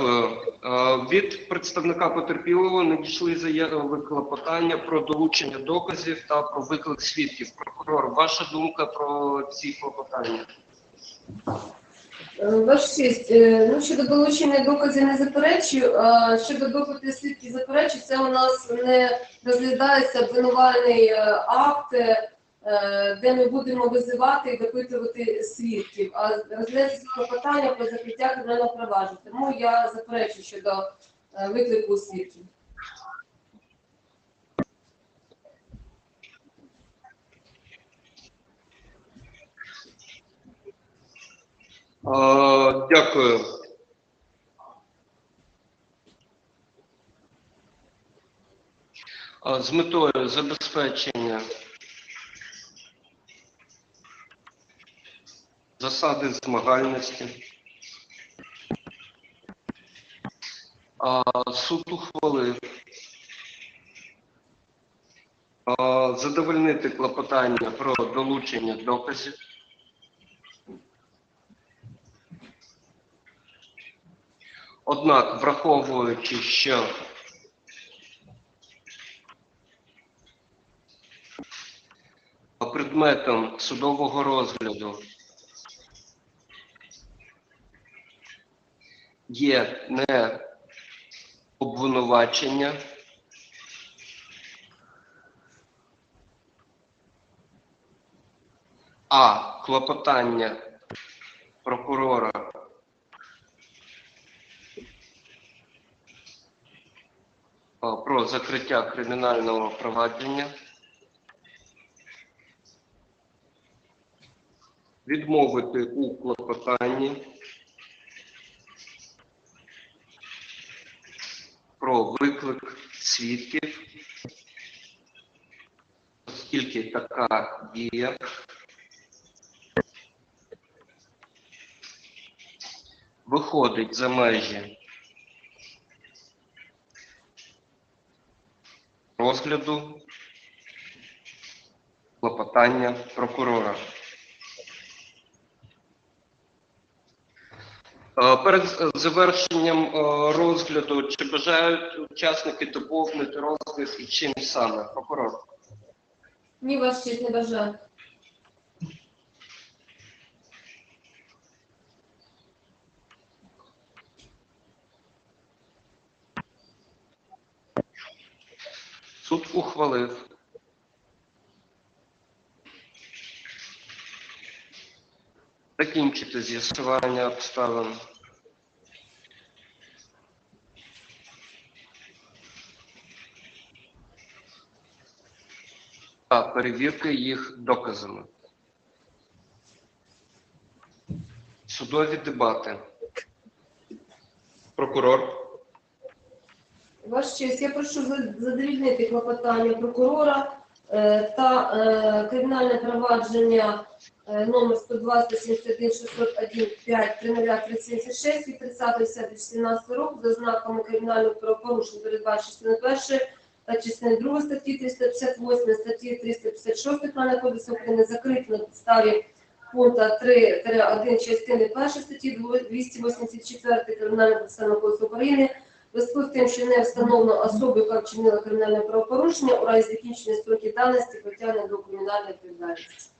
Е, Від представника потерпілого надійшли заяви клопотання про долучення доказів та про виклик свідків. Прокурор, ваша думка про ці клопотання? Е, Ваш честь, е, ну щодо долучення доказів не заперечую, а щодо допиту свідків заперечую, це у нас не розглядається обвинувальний е, акт, е, де ми будемо визивати і допитувати свідків, а розглядається клопотання про закриття кримінального провадження. Тому я заперечую щодо е, виклику свідків. Е, Дякую. Е, З метою забезпечення засади змагальності е, суд ухвалив е, задовольнити клопотання про долучення доказів. Однак, враховуючи, що предметом судового розгляду є не обвинувачення, а клопотання прокурора. Про закриття кримінального провадження. Відмовити у клопотанні виклик свідків, оскільки така дія виходить за межі розгляду клопотання прокурора. Перед завершенням е, розгляду чи бажають учасники доповнити розгляд і чим саме? Прокурор. Ні, ваш честь не бажаю. Суд ухвалив. Закінчити з'ясування обставин. Та перевірки їх доказами. Судові дебати. Прокурор. Ваш честь, я прошу задовільнити клопотання прокурора та е, кримінальне провадження е, номер 120 71 601 5 376 від 30.10.17 року за знаками кримінального правопорушення передбачено частини 1 та частини 2 статті 358 статті 356 Кримінального кодексу України закрити на підставі пункту 3-1 частини 1 статті 284 Кримінального кодексу України зв'язку з тим, що не встановлено особу, яка вчинила кримінальне правопорушення, у разі закінчення строків давності притягнення до кримінальної відповідальності.